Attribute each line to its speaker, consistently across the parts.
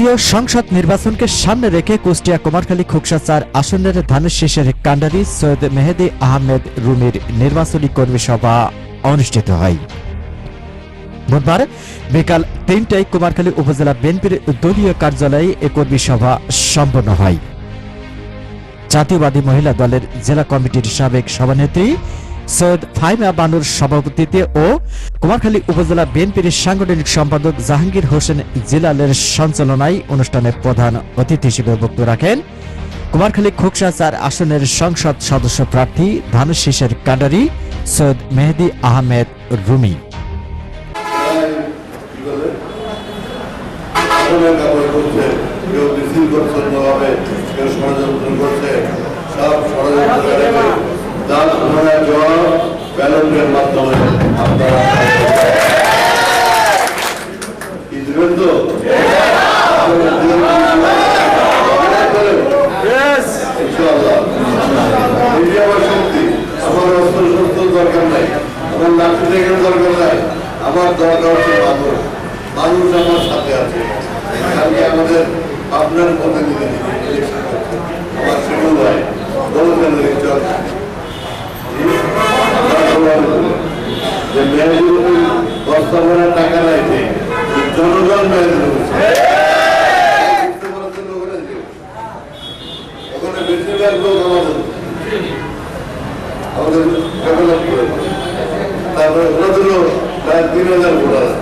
Speaker 1: জাতীয় সংসদ নির্বাচনকে সামনে রেখে কুষ্টিয়া কুমারখালী খোকসা চার আসনের ধানের শীষের কান্ডারি সৈয়দ মেহেদি আহমেদ রুমির নির্বাচনী কর্মী সভা অনুষ্ঠিত হয়। বুধবার বিকাল তিনটায় কুমারখালী উপজেলা বিএনপির দলীয় কার্যালয়ে এ কর্মী সভা সম্পন্ন হয়। জাতীয়বাদী মহিলা দলের জেলা কমিটির সাবেক সভানেত্রী সৈয়দ ফাইমা বানুর সভাপতিত্বে ও কুমারখালী উপজেলা বিএনপির সাংগঠনিক সম্পাদক জাহাঙ্গীর হোসেন জিলালের সঞ্চালনায় অনুষ্ঠানে প্রধান অতিথি হিসেবে বক্তব্য রাখেন। কুমারখালী খোকসা চার আসনের সংসদ সদস্য প্রার্থী ধানুশীষের কান্ডারি সৈয়দ মেহেদি আহমেদ রুমি।
Speaker 2: ষড়যন্ত্র করছে সব ষড়যন্ত্রকারীকে তার সময় জল ব্যালটের মাধ্যমে আপনারা কি দিবেন তো? আমার দরকার নাই। আমার লাঠি থেকে দরকার নাই। আমার দরকার হচ্ছে মানুষ মানুষ আমার সাথে আছে কালকে আমাদের আপনার প্রতিনিধি election করছে। আমার শিমুল ভাই বলছেন চল যে মেয়েদের বস্তা ভরা টাকা নাই ঠিক জনগণ মেয়েদের ওখানে বেশিরভাগ লোক আমাদের আমাদের ডেভেলপ করে তারপরে ওনাদেরও প্রায় তিন হাজার ভোটার আছে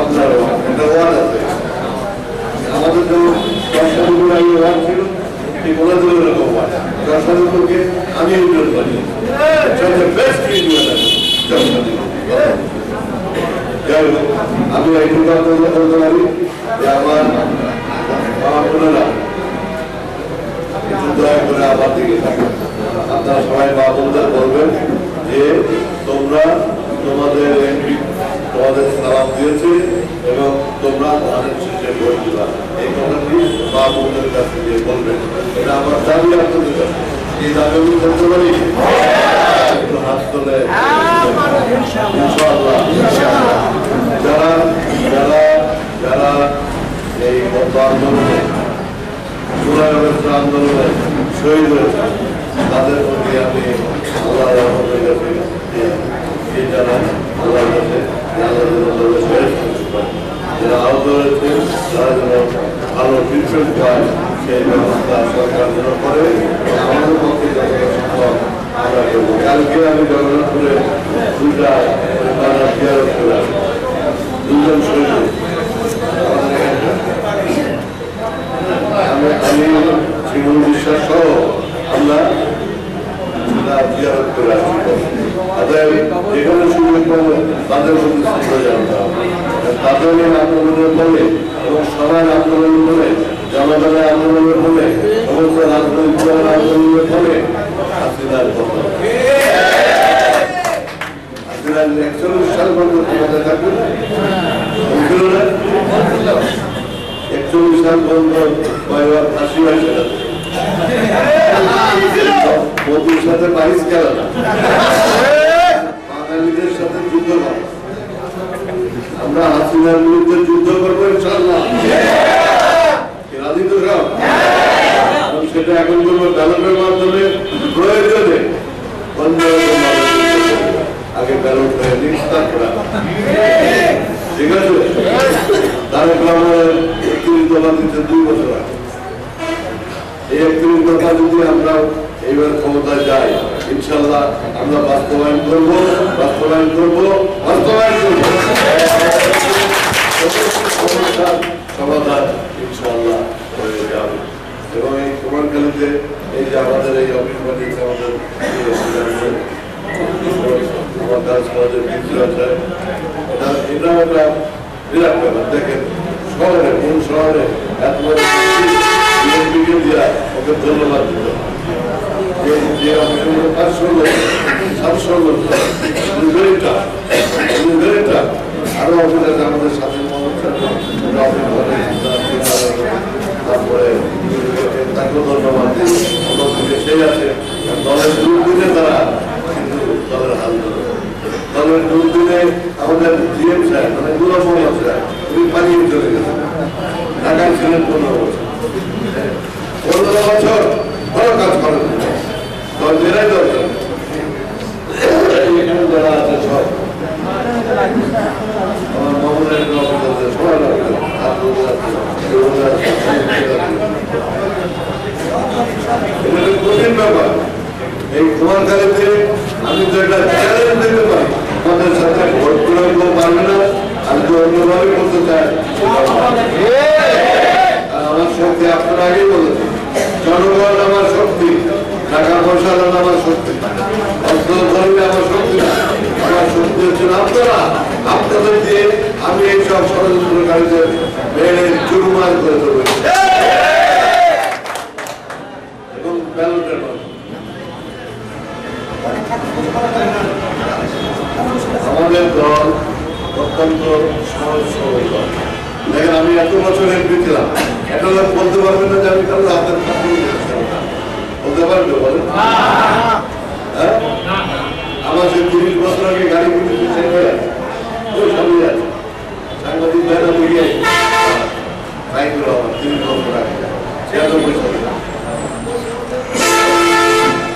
Speaker 2: আপনার একটা ওয়ার্ড আছে। আমাদের তো দশটা আগে ওয়ার্ড ছিল, ঠিক ওনাদেরও এরকম ওয়ার্ড। দশটা দুপুরকে আমি উজ্জ্বল করি বেস্ট যাই আমি এইটুকু আপনাদের বলতে পারি যে আমার আমার বোনেরা দয়া করে আমার দিকে আপনারা সবাই মা বলবেন। যে তোমরা তোমাদের এমপি তোমাদের সালাম দিয়েছে এবং তোমরা ধানের শেষে এই কথাটি মা বোনদের কাছে গিয়ে বলবেন। এটা আমার দাবি আপনাদের কাছে। এই দাবি আমি করতে পারি? যারা যারা যারা এই আন্দোলনে আন্দোলনে শহীদ হয়েছে তাদের প্রতি আমি আল্লাহ রহমতের কাছে এই জানাই আল্লাহর কাছে যে আল্লাহ যেন তাদের শেষ করতে পারে। যারা আহত হয়েছে তারা যেন ভালো ট্রিটমেন্ট আন্দোলনের ফলে এবং সবার আন্দোলনের ফলে জনগণের আন্দোলনের ফলে সমস্ত রাজনৈতিক দলের আন্দোলনের ফলে হাসিনার কথা হাসিনার একচল্লিশ সাল পর্যন্ত ক্ষমতা থাকবে একচল্লিশ সাল পর্যন্ত ফাঁসি মোদির সাথে পারিস খেলা না। আমরা হাসিনার বিরুদ্ধে যুদ্ধ করব ইনশাল্লাহ রাজি তো সব? সেটা এখন করব ব্যালটের মাধ্যমে প্রয়োজনে। আগে ব্যালট তারপরে। ঠিক আছে? তারেক রহমানের একত্রিশ দফা দিচ্ছে দুই বছর আগে। এই একত্রিশ দফা যদি আমরা এইবার ক্ষমতায় যাই ইনশাল্লাহ আমরা বাস্তবায়ন করব বাস্তবায়ন করব। কুমারখালীতে এই যে আমাদের এই অফিস বানিয়েছে আমাদের আমার কাজ আমাদের বিদ্যুৎ আছে এটা- এটা একটা বিরাট ব্যাপার দেখেন শহরে কোন শহরে এত বড় বিএনপিকে দিয়া ওকে ধন্যবাদ দিতে হবে। যে যে অফিসগুলো পাঁচশো লোক সাতশো লোক দুইটা দুইটা আরও অফিস আছে আমাদের সাথে মহম্মদ স্যার, ওরা অফিস করে, তারা তারপরে তাকেও ধন্যবাদ দিই অন্যদিকে সেই আছে দলের দুর্দিনে তারা দলের দুর্দিনে আমাদের জিএম সাহেব মানে মোহাম্মদ সাহেব ভালো কাজ করেন দল যারা আছে সব আমার লাগবে কঠিন এই কুমারখালীতে টাকা পয়সা আমার শক্তি আমার শক্তি আমার শক্তি হচ্ছে আপনারা আপনাদের দিয়ে আমি এই সব ষড়যন্ত্রকারীদের মেরে চুরমার করে দেবো এবং ব্যালটের মাধ্যমে আমাদের দল অত্যন্ত সহজ সরল দল দেখেন আমি এত বছর এমপি ছিলাম। লোক বলতে পারবেন না যে আমি কারও হাতের বলতে পারবে বলেন। হ্যাঁ? আমার সে তিরিশ বছর আগে গাড়ি কিনেছি সেই ভাইয়া ওই সামনে আছে। সাংবাদিক ভাইরা বাইকগুলো আমার তিরিশ বছর আগে। ছিয়ানব্বই সালে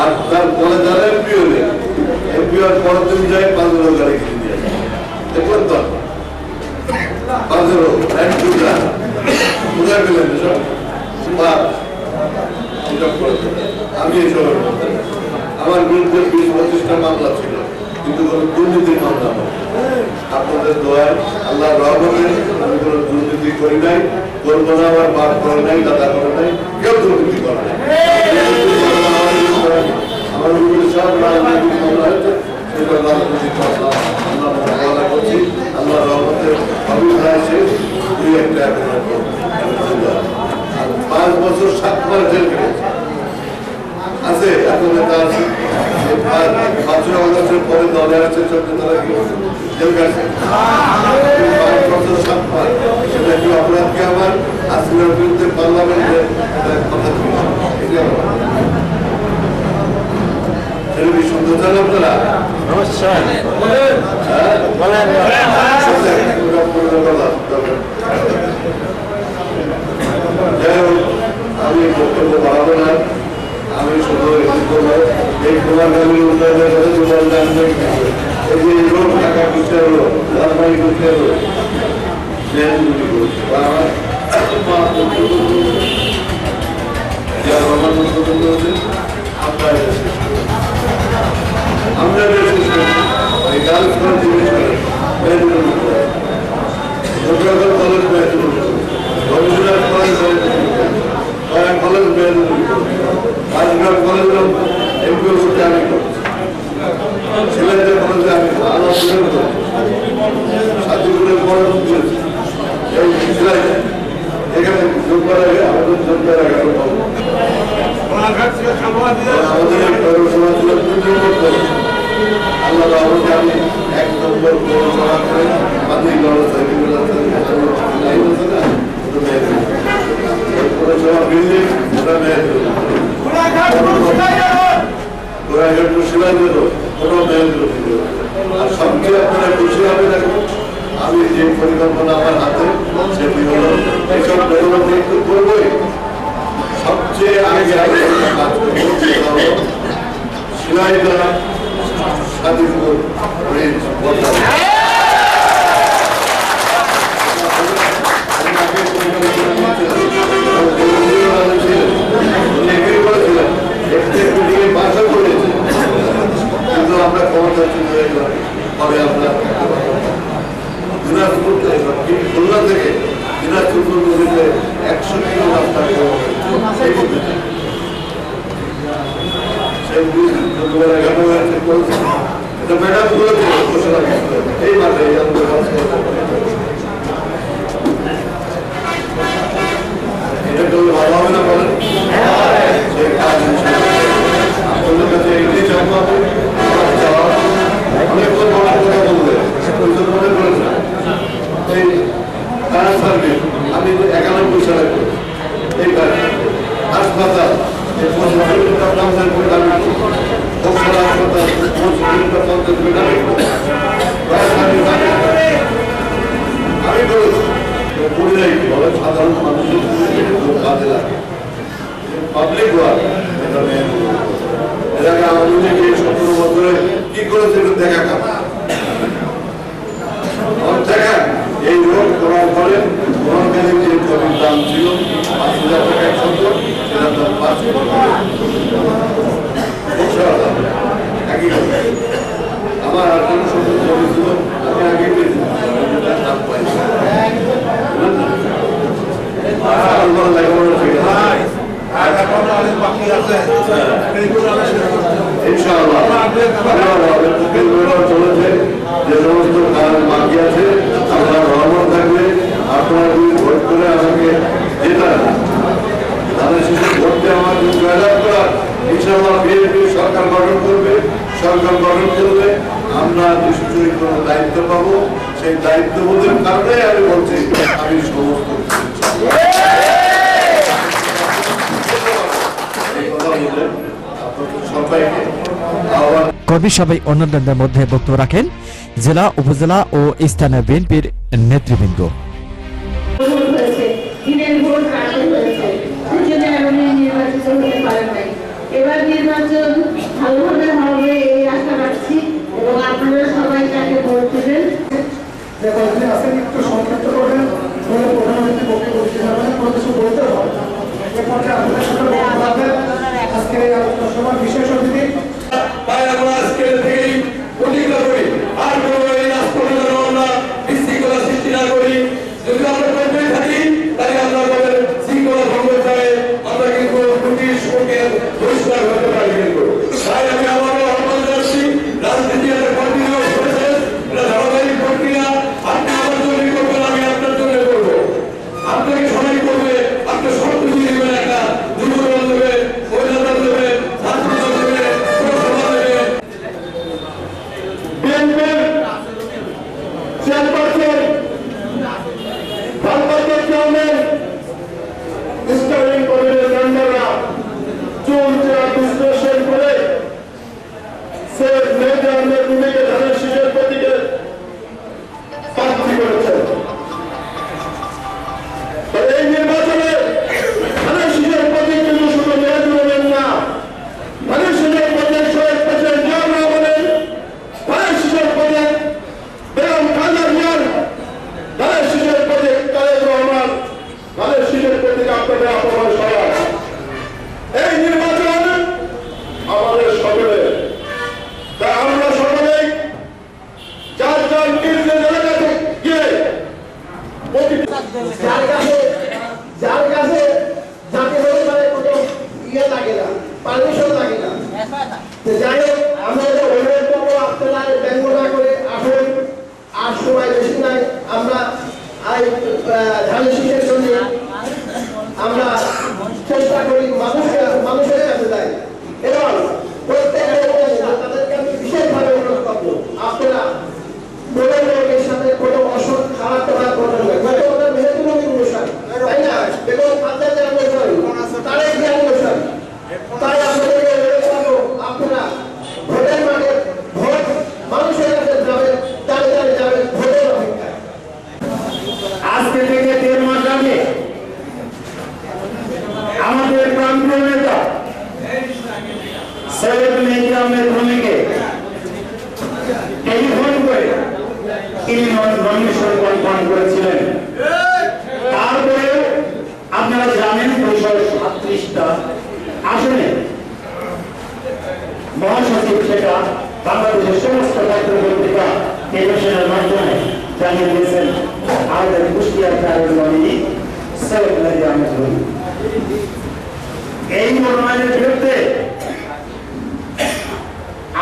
Speaker 2: আর তার বলে যারা এমপি হলে এমপি হওয়ার পরের দিন যায় পাঁচগুলো গাড়ি কিনে দিয়ে দেখলেন তো পাঁচগুলো এক দুটা কোথায় পেলেন পাঁচ এসব আমার বিরুদ্ধে বিশ, পঁচিশটা মামলা ছিল। কিন্তু কোনো দুর্নীতির মামলা নয়। আপনাদের দোয়ায় আল্লাহ রহমতে আমি কোনো দুর্নীতি করি নাই, করব না আমার বাপ করে নাই, দাদা করে নাই, কেউ দুর্নীতি করে নাই। আল্লাহ রহমতে অভিপ্রায় শেষ দুই একটা পাঁচ বছর সাত মাস জেল কেটেছে আছে এখন পাঁচ পাঁচশো আগস্টের পরে দলে আছে চোদ্দ তারা কি জেল গেছে পাঁচ বছর সাত মাস সেটা কি অপরাধ কি আমার আসিমের বিরুদ্ধে পার্লামেন্টে কথা এটা এটা কি শুনতে চান আপনারা হ্যাঁ
Speaker 3: বলেন।
Speaker 2: বিল্ডিং দিল আর সবচেয়ে আমি যে পরিকল্পনা আমার হাতে সেটি হলো ডেভেলপমেন্ট তো করবোই সবচেয়ে আগে আগে কাজ করব
Speaker 4: দেখা
Speaker 5: কাম সভায় অন্যান্যদের মধ্যে বক্তব্য রাখেন জেলা উপজেলা ও স্থানীয় বিএনপির নেতৃবৃন্দ।
Speaker 6: বিশেষ অতিথি
Speaker 7: চিন্তা করি মানুষ Amen.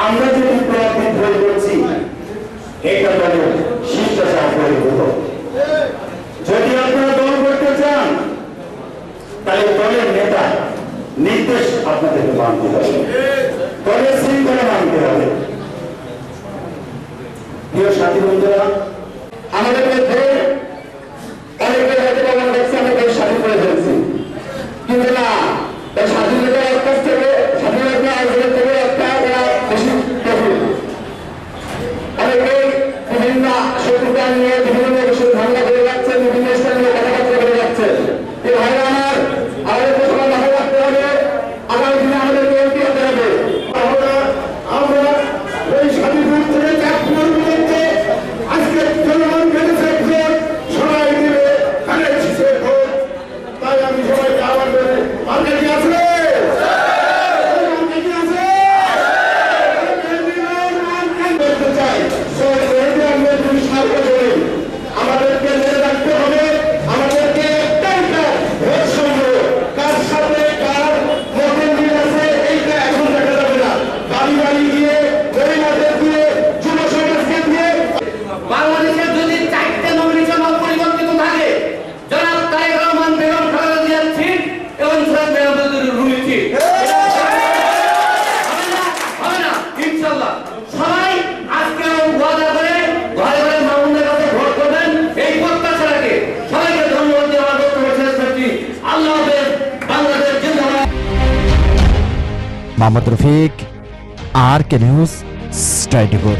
Speaker 7: আমরা
Speaker 6: যে
Speaker 4: কূটনৈতিক ভুল করছি এটা দলে শিষ্টাচার করে পরিবর্ত যদি আপনারা দল করতে চান, তাহলে দলের নেতা নির্দেশ আপনাদেরকে মানতে হবে। দলের শৃঙ্খলা মানতে হবে। প্রিয় সাথী বন্ধুরা, আমাদের মধ্যে
Speaker 1: Mohammad Rafiq R K news স্টাইডিপুর